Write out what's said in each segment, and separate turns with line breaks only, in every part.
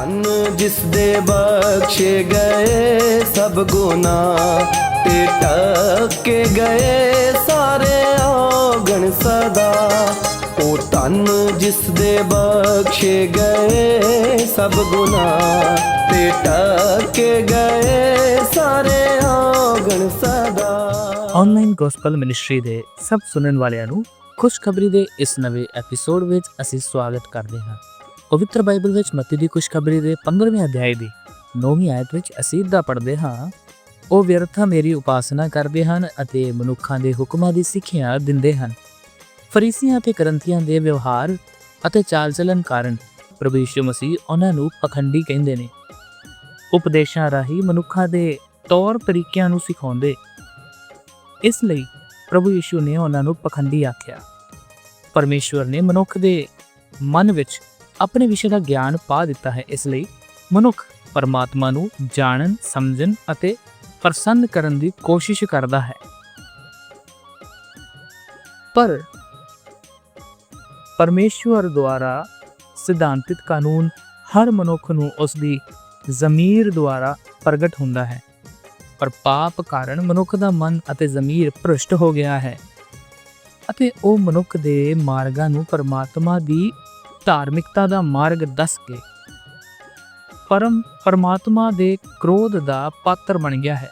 ਧੰਨ ਜਿਸ ਦੇ ਬਖਸ਼ੇ ਗਏ ਸਭ ਗੁਨਾਹ ਤੇ ਟੱਕੇ ਗਏ ਸਾਰੇ ਔਗਣ ਸਦਾ। ਉਹ ਧੰਨ ਜਿਸ ਦੇ ਬਖਸ਼ੇ ਗਏ ਸਭ ਗੁਨਾਹ ਤੇ ਟੱਕੇ ਗਏ ਸਾਰੇ ਔਗਣ ਸਦਾ।
ਆਨਲਾਈਨ ਗੋਸਪਲ ਮਿਨਿਸਟਰੀ ਦੇ ਸਭ ਸੁਣਨ ਵਾਲਿਆਂ ਨੂੰ ਖੁਸ਼ਖਬਰੀ ਦੇ ਇਸ ਨਵੇਂ ਐਪੀਸੋਡ ਵਿੱਚ ਅਸੀਂ ਸਵਾਗਤ ਕਰਦੇ ਹਾਂ। ਪਵਿੱਤਰ ਬਾਈਬਲ ਵਿੱਚ ਮੱਤੀ ਦੀ ਖੁਸ਼ਖਬਰੀ ਦੇ 15ਵੇਂ ਅਧਿਆਇ ਦੀ 9ਵੀਂ ਆਇਤ ਵਿੱਚ ਅਸੀਂ ਦਾ ਪੜ੍ਹਦੇ ਹਾਂ, ਉਹ ਵਿਅਰਥਾ ਮੇਰੀ ਉਪਾਸਨਾ ਕਰਦੇ ਹਨ ਅਤੇ ਮਨੁੱਖਾਂ ਦੇ ਹੁਕਮਾਂ ਦੀ ਸਿੱਖਿਆ ਦਿੰਦੇ ਹਨ। ਫਰੀਸੀਆਂ ਅਤੇ ਕਰੰਥੀਆਂ ਦੇ ਵਿਵਹਾਰ ਅਤੇ ਚਾਲ ਚੱਲਣ ਕਾਰਨ ਪ੍ਰਭੂ ਯਿਸੂ ਮਸੀਹ ਉਹਨਾਂ ਨੂੰ ਪਖੰਡੀ ਕਹਿੰਦੇ ਨੇ। ਉਪਦੇਸ਼ਾਂ ਰਾਹੀਂ ਮਨੁੱਖਾਂ ਦੇ ਤੌਰ ਤਰੀਕਿਆਂ ਨੂੰ ਸਿਖਾਉਂਦੇ। ਇਸ ਲਈ ਪ੍ਰਭੂ ਯਿਸੂ ਨੇ ਉਹਨਾਂ ਨੂੰ ਪਖੰਡੀ ਆਖਿਆ। ਪਰਮੇਸ਼ਵਰ ਨੇ ਮਨੁੱਖ ਦੇ ਮਨ ਵਿੱਚ ਆਪਣੇ ਵਿਸ਼ੇ ਦਾ ਗਿਆਨ ਪਾ ਦਿੱਤਾ ਹੈ। ਇਸ ਲਈ ਮਨੁੱਖ ਪਰਮਾਤਮਾ ਨੂੰ ਜਾਣਨ, ਸਮਝਣ ਅਤੇ ਪ੍ਰਸੰਨ ਕਰਨ ਦੀ ਕੋਸ਼ਿਸ਼ ਕਰਦਾ ਹੈ। ਪਰ ਪਰਮੇਸ਼ਵਰ ਦੁਆਰਾ ਸਿਧਾਂਤਿਤ ਕਾਨੂੰਨ ਹਰ ਮਨੁੱਖ ਨੂੰ ਉਸ ਦੀ ਜ਼ਮੀਰ ਦੁਆਰਾ ਪ੍ਰਗਟ ਹੁੰਦਾ ਹੈ। ਪਰ ਪਾਪ ਕਾਰਨ ਮਨੁੱਖ ਦਾ ਮਨ ਅਤੇ ਜ਼ਮੀਰ ਭ੍ਰਸ਼ਟ ਹੋ ਗਿਆ ਹੈ ਅਤੇ ਉਹ ਮਨੁੱਖ ਦੇ ਮਾਰਗਾਂ ਨੂੰ ਪਰਮਾਤਮਾ ਦੀ ਧਾਰਮਿਕਤਾ ਦਾ ਮਾਰਗ ਦੱਸ ਕੇ ਪਰਮ ਪਰਮਾਤਮਾ ਦੇ ਕ੍ਰੋਧ ਦਾ ਪਾਤਰ ਬਣ ਗਿਆ ਹੈ।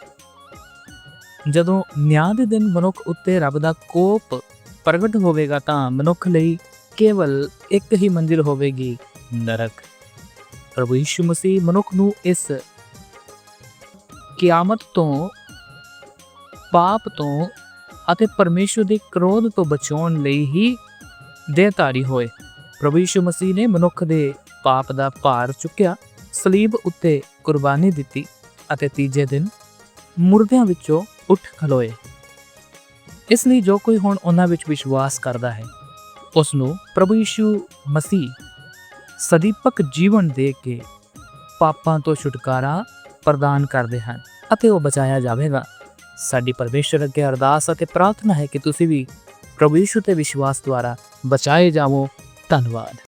ਜਦੋਂ ਨਿਆਂ ਦੇ ਦਿਨ ਮਨੁੱਖ ਉੱਤੇ ਰੱਬ ਦਾ ਕੋਪ ਪ੍ਰਗਟ ਹੋਵੇਗਾ ਤਾਂ ਮਨੁੱਖ ਲਈ ਕੇਵਲ ਇੱਕ ਹੀ ਮੰਜ਼ਿਲ ਹੋਵੇਗੀ, ਨਰਕ। ਪ੍ਰਭੂ ਯਿਸੂ ਮਸੀਹ ਮਨੁੱਖ ਨੂੰ ਇਸ ਕਿਆਮਤ ਤੋਂ, ਪਾਪ ਤੋਂ ਅਤੇ ਪਰਮੇਸ਼ਵਰ ਦੇ ਕ੍ਰੋਧ ਤੋਂ ਬਚਾਉਣ ਲਈ ਹੀ ਦੇਹਧਾਰੀ ਹੋਏ। ਪ੍ਰਭੂ ਯਿਸੂ ਮਸੀਹ ਨੇ ਮਨੁੱਖ ਦੇ ਪਾਪ ਦਾ ਭਾਰ ਚੁੱਕਿਆ, ਸਲੀਬ ਉੱਤੇ ਕੁਰਬਾਨੀ ਦਿੱਤੀ ਅਤੇ ਤੀਜੇ ਦਿਨ ਮੁਰਦਿਆਂ ਵਿੱਚੋਂ ਉੱਠ ਖਲੋਏ। ਇਸ ਲਈ ਜੋ ਕੋਈ ਹੁਣ ਉਹਨਾਂ ਵਿੱਚ ਵਿਸ਼ਵਾਸ ਕਰਦਾ ਹੈ ਉਸ ਨੂੰ ਪ੍ਰਭੂ ਯਿਸੂ ਮਸੀਹ ਸਦੀਪਕ ਜੀਵਨ ਦੇ ਕੇ ਪਾਪਾਂ ਤੋਂ ਛੁਟਕਾਰਾ ਪ੍ਰਦਾਨ ਕਰਦੇ ਹਨ ਅਤੇ ਉਹ ਬਚਾਇਆ ਜਾਵੇਗਾ। ਸਾਡੀ ਪਰਮੇਸ਼ਰ ਅੱਗੇ ਅਰਦਾਸ ਅਤੇ ਪ੍ਰਾਰਥਨਾ ਹੈ ਕਿ ਤੁਸੀਂ ਵੀ ਪ੍ਰਭੂ ਯਿਸੂ ਤੇ ਵਿਸ਼ਵਾਸ ਦੁਆਰਾ ਬਚਾਏ ਜਾਵੋ ਧੰਨਵਾਦ।